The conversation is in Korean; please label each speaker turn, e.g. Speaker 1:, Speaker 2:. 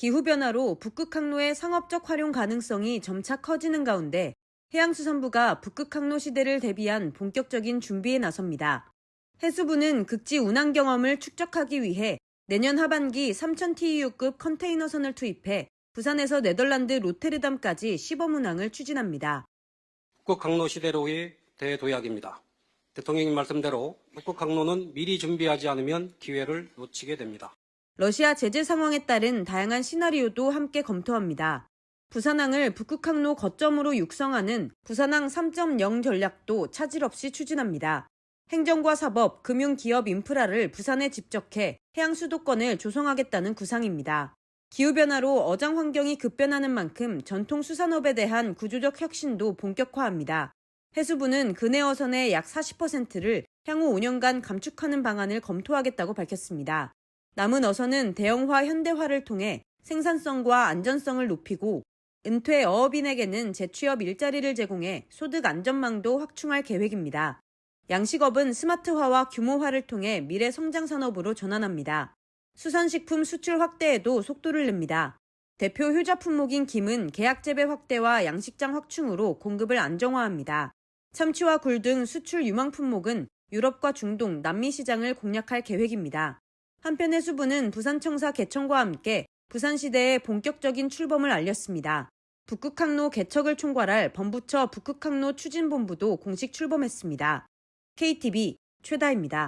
Speaker 1: 기후변화로 북극 항로의 상업적 활용 가능성이 점차 커지는 가운데 해양수산부가 북극 항로 시대를 대비한 본격적인 준비에 나섭니다. 해수부는 극지 운항 경험을 축적하기 위해 내년 하반기 3,000TEU급 컨테이너선을 투입해 부산에서 네덜란드 로테르담까지 시범 운항을 추진합니다.
Speaker 2: 북극 항로 시대로의 대도약입니다. 대통령님 말씀대로 북극 항로는 미리 준비하지 않으면 기회를 놓치게 됩니다.
Speaker 1: 러시아 제재 상황에 따른 다양한 시나리오도 함께 검토합니다. 부산항을 북극 항로 거점으로 육성하는 부산항 3.0 전략도 차질 없이 추진합니다. 행정과 사법, 금융, 기업 인프라를 부산에 집적해 해양 수도권을 조성하겠다는 구상입니다. 기후변화로 어장 환경이 급변하는 만큼 전통 수산업에 대한 구조적 혁신도 본격화합니다. 해수부는 근해 어선의 약 40%를 향후 5년간 감축하는 방안을 검토하겠다고 밝혔습니다. 남은 어선은 대형화 현대화를 통해 생산성과 안전성을 높이고 은퇴 어업인에게는 재취업 일자리를 제공해 소득 안전망도 확충할 계획입니다. 양식업은 스마트화와 규모화를 통해 미래 성장 산업으로 전환합니다. 수산식품 수출 확대에도 속도를 냅니다. 대표 효자 품목인 김은 계약 재배 확대와 양식장 확충으로 공급을 안정화합니다. 참치와 굴 등 수출 유망 품목은 유럽과 중동, 남미 시장을 공략할 계획입니다. 한편 해수부는 부산청사 개청과 함께 부산시대의 본격적인 출범을 알렸습니다. 북극항로 개척을 총괄할 범부처 북극항로 추진본부도 공식 출범했습니다. KTV 최다입니다.